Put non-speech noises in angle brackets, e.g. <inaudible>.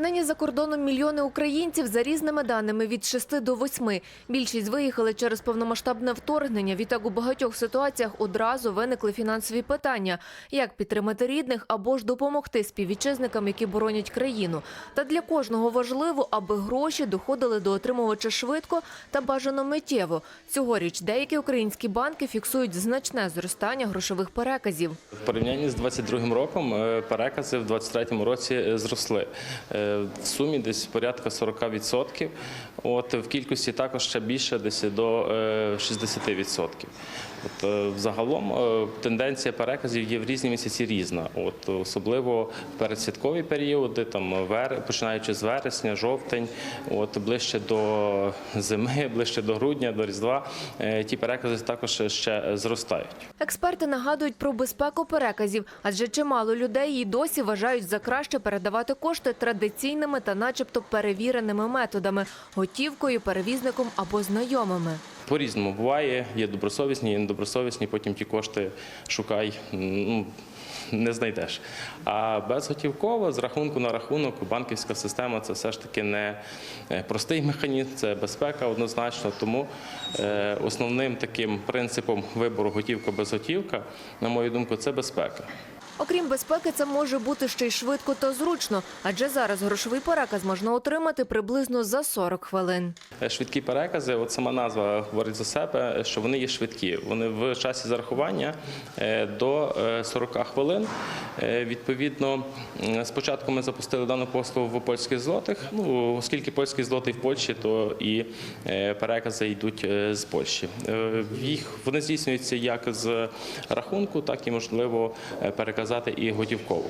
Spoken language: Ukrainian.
Нині за кордоном мільйони українців за різними даними від 6 до 8. Більшість виїхали через повномасштабне вторгнення. Відтак у багатьох ситуаціях одразу виникли фінансові питання: як підтримати рідних або ж допомогти співвітчизникам, які боронять країну. Та для кожного важливо, аби гроші доходили до отримувача швидко та бажано миттєво. Цьогоріч деякі українські банки фіксують значне зростання грошових переказів. В порівнянні з 22 роком е, перекази в 23 році е, зросли. Е, В сумі десь порядка 40%. От в кількості також ще більше, десь до е, 60%. От е, загалом е, тенденція переказів є в різні місяці різна. От особливо в передсвяткові періоди, там вер, починаючи з вересня, жовтень, от ближче до зими, <laughs> ближче до грудня, до різдва, е, ті перекази також ще зростають. Експерти нагадують про безпеку переказів, адже чимало людей і досі вважають за краще передавати кошти традиційними та начебто перевіреними методами – готівкою, перевізником або знайомими. По-різному буває, є добросовісні, є недобросовісні, потім ті кошти шукай, ну, не знайдеш. А безготівково, з рахунку на рахунок, банківська система це все ж таки не е, простий механізм, це безпека однозначно. Тому е, основним таким принципом вибору готівка-безготівка, на мою думку, це безпека. Окрім безпеки, це може бути ще й швидко та зручно, адже зараз грошовий переказ можна отримати приблизно за 40 хвилин. Е, Швидкі перекази, от сама назва говорить за себе, що вони є швидкі. Вони в часі зарахування е, до е, 40 хвилин. Е, Відповідно, спочатку ми запустили дану послугу в польських злотих. Ну, оскільки польський злотий в Польщі, то і е, перекази йдуть е, з Польщі. Е, Їх вони здійснюються як з рахунку, так і можливо е, переказати і готівково.